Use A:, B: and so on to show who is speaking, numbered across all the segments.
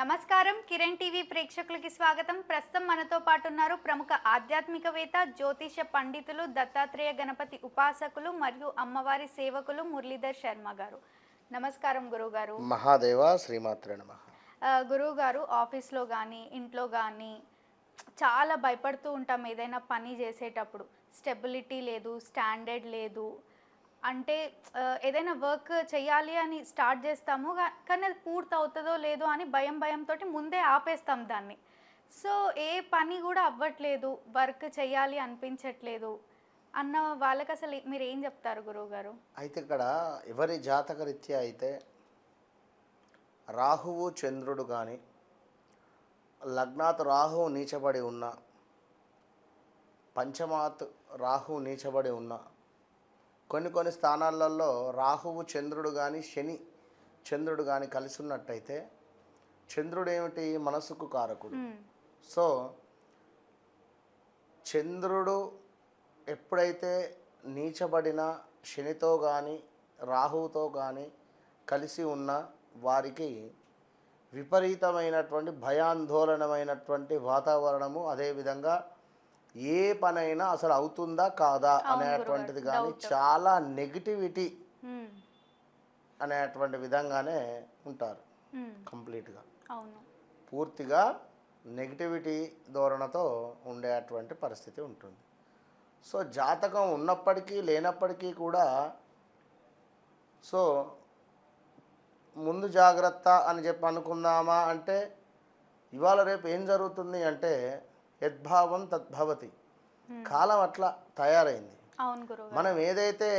A: నమస్కారం. కిరణ్ టీవీ ప్రేక్షకులకి స్వాగతం. ప్రస్తుతం మనతో పాటు ఉన్నారు ప్రముఖ ఆధ్యాత్మికవేత్త జ్యోతిష పండితులు దత్తాత్రేయ గణపతి ఉపాసకులు మరియు అమ్మవారి సేవకులు మురళీధర్ శర్మ గారు. నమస్కారం గురుగారు
B: మహాదేవ శ్రీమాత్రే
A: గురువు గారు ఆఫీస్లో కానీ ఇంట్లో కానీ చాలా భయపడుతూ ఉంటాం ఏదైనా పని చేసేటప్పుడు. స్టెబిలిటీ లేదు స్టాండర్డ్ లేదు అంటే ఏదైనా వర్క్ చేయాలి అని స్టార్ట్ చేస్తాము కానీ అది పూర్తి అవుతుందో లేదో అని భయం భయంతో ముందే ఆపేస్తాం దాన్ని. సో ఏ పని కూడా అవ్వట్లేదు వర్క్ చేయాలి అనిపించట్లేదు అన్న వాళ్ళకి అసలు మీరు ఏం చెప్తారు గురువు గారు
B: అయితే ఇక్కడ ఎవరి జాతకరీత్యా అయితే రాహువు చంద్రుడు కానీ లగ్నాత్ రాహువు నీచబడి ఉన్న పంచమాత్ రాహువు నీచబడి ఉన్న కొన్ని కొన్ని స్థానాలలో రాహువు చంద్రుడు కానీ శని చంద్రుడు కానీ కలిసి ఉన్నట్టయితే చంద్రుడు ఏమిటి? మనసుకు కారకుడు. సో చంద్రుడు ఎప్పుడైతే నీచబడిన శనితో కానీ రాహువుతో కానీ కలిసి ఉన్న వారికి విపరీతమైనటువంటి భయాందోళనమైనటువంటి వాతావరణము అదేవిధంగా ఏ పనైనా అసలు అవుతుందా కాదా అనేటువంటిది కానీ చాలా నెగిటివిటీ. అనేటువంటి విధంగానే ఉంటారు. కంప్లీట్గా పూర్తిగా నెగిటివిటీ ధోరణతో ఉండేటువంటి పరిస్థితి ఉంటుంది సో జాతకం ఉన్నప్పటికీ లేనప్పటికీ కూడా సో ముందు జాగ్రత్త అని చెప్పి అనుకుందామా అంటే ఇవాళ రేపు ఏం జరుగుతుంది అంటే యద్భావం తద్భవతి. కాలం అట్లా తయారైంది. మనం ఏదైతే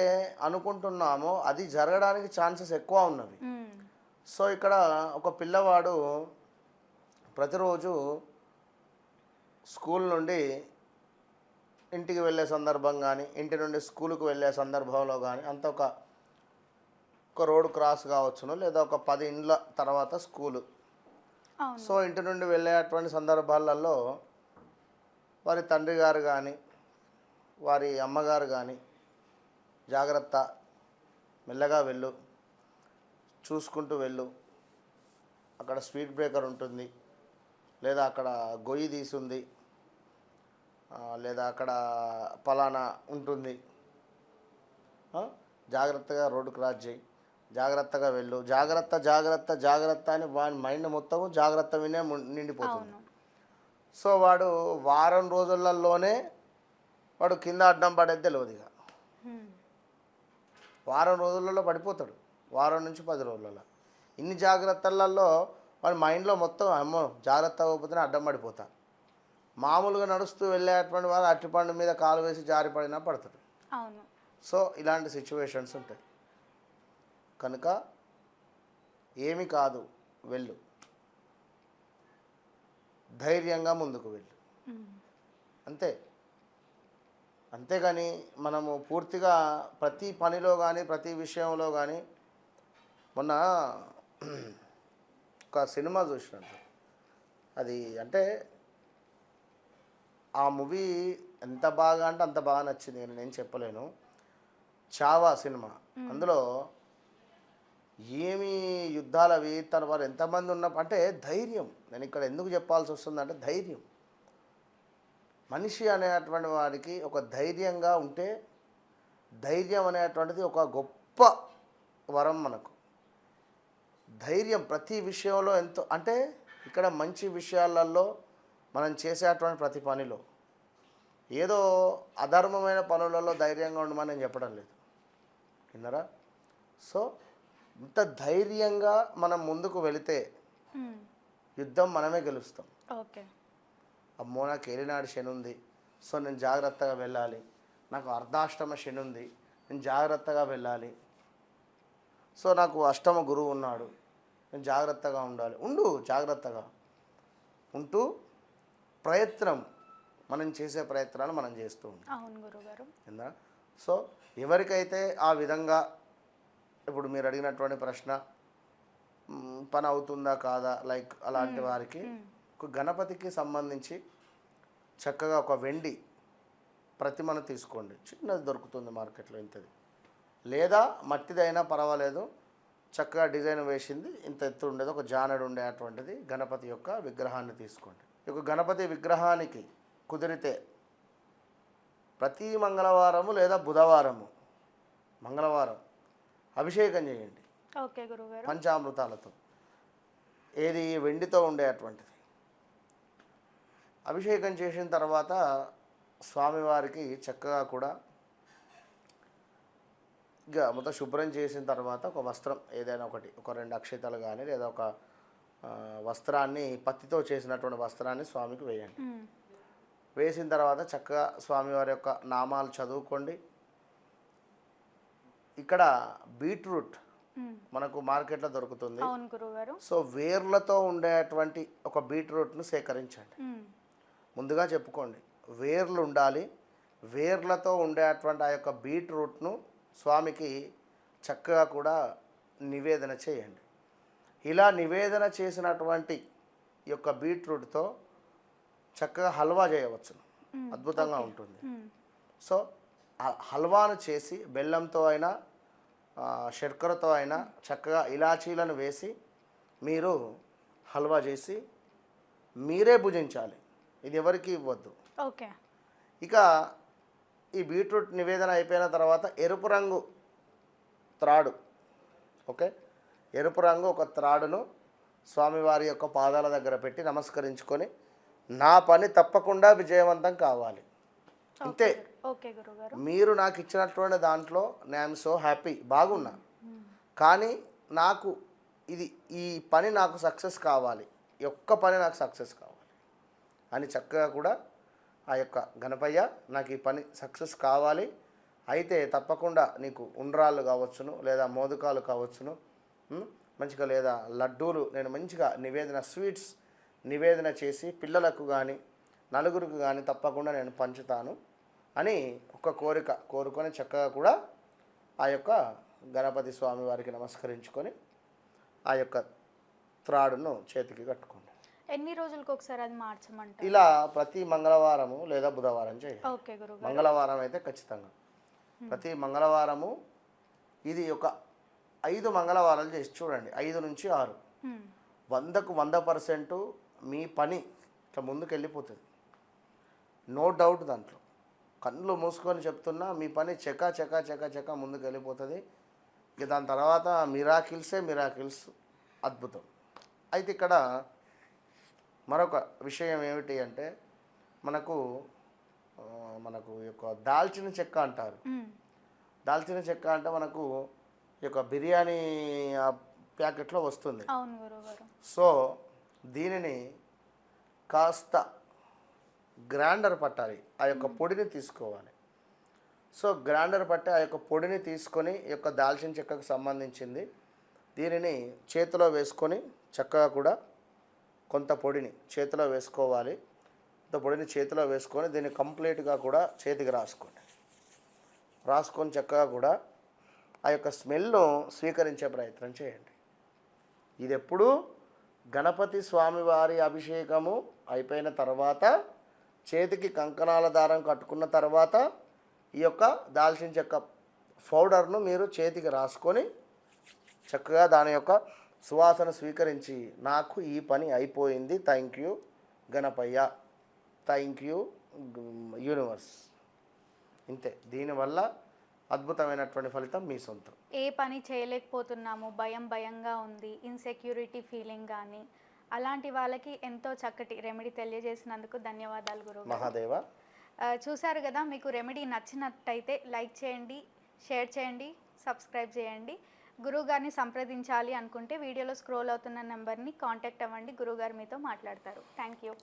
B: అనుకుంటున్నామో అది జరగడానికి ఛాన్సెస్ ఎక్కువ ఉన్నవి. సో ఇక్కడ ఒక పిల్లవాడు ప్రతిరోజు స్కూల్ నుండి ఇంటికి వెళ్ళే సందర్భం కానీ ఇంటి నుండి స్కూల్కి వెళ్ళే సందర్భంలో కానీ అంత ఒక ఒక రోడ్ క్రాస్ కావచ్చును లేదా ఒక పది ఇండ్ల తర్వాత స్కూలు. సో ఇంటి నుండి వెళ్ళేటువంటి సందర్భాలలో వారి తండ్రి గారు కానీ వారి అమ్మగారు కానీ జాగ్రత్త మెల్లగా వెళ్ళు చూసుకుంటూ వెళ్ళు. అక్కడ స్పీడ్ బ్రేకర్ ఉంటుంది. లేదా అక్కడ గొయ్యి తీసి ఉంది లేదా అక్కడ పలానా ఉంటుంది. జాగ్రత్తగా రోడ్డు క్రాస్ చేయి. జాగ్రత్తగా వెళ్ళు. జాగ్రత్త జాగ్రత్త జాగ్రత్త అని వాడి మైండ్ మొత్తము జాగ్రత్త వినే నిండిపోతుంది. సో వాడు వారం రోజులలోనే వాడు కింద అడ్డం పడేది తెలియదు ఇక. వారం రోజులలో పడిపోతాడు. వారం నుంచి పది రోజులలో. ఇన్ని జాగ్రత్తలలో వాడి మైండ్లో మొత్తం అమ్మో జాగ్రత్త అవ్వకపోతేనే అడ్డం పడిపోతా. మామూలుగా నడుస్తూ వెళ్ళేటువంటి వాడు అట్టిపండు మీద కాలు వేసి జారి పడినా పడతాడు.
A: అవును.
B: సో ఇలాంటి సిచ్యువేషన్స్ ఉంటాయి. కనుక ఏమి కాదు వెళ్ళు. ధైర్యంగా ముందుకు వెళ్ళు. అంతే. అంతేగాని మనము పూర్తిగా ప్రతి పనిలో కానీ ప్రతి విషయంలో కానీ మొన్న ఒక సినిమా చూసినట్టు. అది అంటే ఆ మూవీ ఎంత బాగా అంటే అంత బాగా నచ్చింది నేను చెప్పలేను. చావా సినిమా. అందులో ఏమి యుద్ధాలు అవి తన వారు ఎంతమంది ఉన్న అంటే ధైర్యం. నేను ఇక్కడ ఎందుకు చెప్పాల్సి వస్తుందంటే ధైర్యం. మనిషి అనేటువంటి వారికి ఒక ధైర్యంగా ఉంటే ధైర్యం అనేటువంటిది ఒక గొప్ప వరం మనకు. ధైర్యం ప్రతి విషయంలో ఎంతో అంటే ఇక్కడ మంచి విషయాలలో మనం చేసేటువంటి ప్రతి పనిలో. ఏదో అధర్మమైన పనులలో ధైర్యంగా ఉండమని నేను చెప్పడం లేదు. విన్నారా? సో ఇంత ధైర్యంగా మనం ముందుకు వెళితే. యుద్ధం మనమే గెలుస్తాం.
A: ఓకే.
B: అమ్మో నాకు ఏలినాడు శని ఉంది. సో నేను జాగ్రత్తగా వెళ్ళాలి. నాకు అర్ధాష్టమ శని ఉంది. నేను జాగ్రత్తగా వెళ్ళాలి. సో నాకు అష్టమ గురువు ఉన్నాడు. నేను జాగ్రత్తగా ఉండాలి. ఉండు జాగ్రత్తగా. ఉంటూ ప్రయత్నం మనం చేసే ప్రయత్నాలు మనం చేస్తూ ఉంటాం సో ఎవరికైతే ఆ విధంగా ఇప్పుడు మీరు అడిగినటువంటి ప్రశ్న పని అవుతుందా కాదా? లైక్ అలాంటి వారికి ఒక గణపతికి సంబంధించి చక్కగా ఒక వెండి ప్రతిమను తీసుకోండి. చిన్నది దొరుకుతుంది మార్కెట్లో ఇంతది. లేదా మట్టిదైనా పర్వాలేదు చక్కగా డిజైన్ వేసింది ఇంత ఎత్తు ఉండేది ఒక జానడు ఉండేటువంటిది గణపతి యొక్క విగ్రహాన్ని తీసుకోండి. యొక్క గణపతి విగ్రహానికి కుదిరితే ప్రతి మంగళవారము లేదా బుధవారము మంగళవారం అభిషేకం చేయండి.
A: ఓకే గురుగారు.
B: పంచామృతాలతో. ఏది వెండితో ఉండేటువంటిది అభిషేకం చేసిన తర్వాత స్వామివారికి చక్కగా కూడా ఇక మొత్తం శుభ్రం చేసిన తర్వాత ఒక వస్త్రం ఏదైనా ఒకటి ఒక రెండు అక్షతలు కానీ లేదా ఒక వస్త్రాన్ని పత్తితో చేసినటువంటి వస్త్రాన్ని స్వామికి వేయండి. వేసిన తర్వాత చక్కగా స్వామివారి యొక్క నామాలు చదువుకోండి. ఇక్కడ బీట్రూట్. మనకు మార్కెట్లో దొరుకుతుంది. సో వేర్లతో ఉండేటువంటి ఒక బీట్రూట్ను సేకరించండి. ముందుగా చెప్పుకోండి. వేర్లు ఉండాలి. వేర్లతో ఉండేటువంటి ఆ యొక్క బీట్రూట్ను స్వామికి చక్కగా కూడా నివేదన చేయండి. ఇలా నివేదన చేసినటువంటి ఈ యొక్క బీట్రూట్తో చక్కగా హల్వా చేయవచ్చు అద్భుతంగా ఉంటుంది. సో హల్వాను చేసి బెల్లంతో అయినా శర్కరతో అయినా చక్కగా ఇలాచీలను వేసి మీరు హల్వా చేసి మీరే భుజించాలి. ఇది ఎవరికి ఇవ్వద్దు.
A: ఓకే.
B: ఇక ఈ బీట్రూట్ నివేదన అయిపోయిన తర్వాత ఎరుపు రంగు త్రాడు ఓకే? ఎరుపు రంగు ఒక త్రాడును స్వామివారి యొక్క పాదాల దగ్గర పెట్టి నమస్కరించుకొని నా పని తప్పకుండా విజయవంతం కావాలి. అంతే
A: ఓకే గురుగారు.
B: మీరు నాకు ఇచ్చినటువంటి దాంట్లో నేను సో హ్యాపీ బాగున్నా. కానీ నాకు ఇది ఈ పని నాకు సక్సెస్ కావాలి. ఒక్క పని నాకు సక్సెస్ కావాలి. అని చక్కగా కూడా ఆ యొక్క గణపయ్య నాకు ఈ పని సక్సెస్ కావాలి. అయితే తప్పకుండా నీకు ఉండ్రాళ్ళు కావచ్చును లేదా మోదకాలు కావచ్చును మంచిగా లేదా లడ్డూలు నేను మంచిగా నివేదన స్వీట్స్ నివేదన చేసి పిల్లలకు కానీ నలుగురికి కానీ తప్పకుండా నేను పంచుతాను. అని ఒక కోరిక కోరుకొని చక్కగా కూడా ఆ యొక్క గణపతి స్వామి వారికి నమస్కరించుకొని ఆ యొక్క త్రాడును చేతికి కట్టుకోండి
A: ఎన్ని రోజులకు ఒకసారి అది మార్చమంటారు?
B: ఇలా ప్రతి మంగళవారము లేదా బుధవారం చేయాలి. మంగళవారం అయితే ఖచ్చితంగా. ప్రతి మంగళవారము ఇది ఒక ఐదు మంగళవారాలు చేసి చూడండి. ఐదు నుంచి ఆరు. వందకు వంద పర్సెంట్ మీ పని ఇట్లా ముందుకు వెళ్ళిపోతుంది నో డౌట్ దాంట్లో. కళ్ళు మూసుకొని చెప్తున్నా మీ పని చెకా చెకా చెకా చెకా ముందుకు వెళ్ళిపోతుంది ఇక దాని తర్వాత మిరాకిల్సే మిరాకిల్స్. అద్భుతం. అయితే ఇక్కడ మరొక విషయం ఏమిటి అంటే మనకు మనకు ఈ యొక్క దాల్చిన చెక్క అంటారు. దాల్చిన చెక్క అంటే మనకు ఈ యొక్క బిర్యానీ ఆ, ప్యాకెట్లో వస్తుంది. సో దీనిని కాస్త గ్రైండర్ పట్టాలి ఆ యొక్క పొడిని తీసుకోవాలి. సో గ్రైండర్ పట్టి ఆ యొక్క పొడిని తీసుకొని ఈ యొక్క దాల్చిన చెక్కకు సంబంధించింది. దీనిని చేతిలో వేసుకొని చక్కగా కూడా కొంత పొడిని చేతిలో వేసుకోవాలి. కొంత పొడిని చేతిలో వేసుకొని దీన్ని కంప్లీట్గా కూడా చేతికి రాసుకోండి. రాసుకొని చక్కగా కూడా ఆ యొక్క స్మెల్ను స్వీకరించే ప్రయత్నం చేయండి. ఇది ఎప్పుడు గణపతి స్వామివారి అభిషేకము అయిపోయిన తర్వాత చేతికి కంకణాల దారం కట్టుకున్న తర్వాత ఈ యొక్క దాల్చిన చెక్క పౌడర్ను మీరు చేతికి రాసుకొని చక్కగా దాని యొక్క సువాసన స్వీకరించి నాకు ఈ పని అయిపోయింది thank you Ganapayya thank you universe. ఇంతే. దీనివల్ల అద్భుతమైనటువంటి ఫలితం మీ సొంతం.
A: ఏ పని చేయలేకపోతున్నాము భయం భయంగా ఉంది ఇన్సెక్యూరిటీ ఫీలింగ్ కానీ అలాంటి వాళ్ళకి ఎంతో చక్కటి రెమెడీ తెలియజేసినందుకు ధన్యవాదాలు గురువు
B: మహాదేవ.
A: చూసారు కదా మీకు రెమెడీ నచ్చినట్టయితే లైక్ చేయండి షేర్ చేయండి సబ్స్క్రైబ్ చేయండి. గురువుగారిని సంప్రదించాలి అనుకుంటే వీడియోలో స్క్రోల్ అవుతున్న నెంబర్ని కాంటాక్ట్ అవ్వండి. గురువుగారు మీతో మాట్లాడతారు. Thank you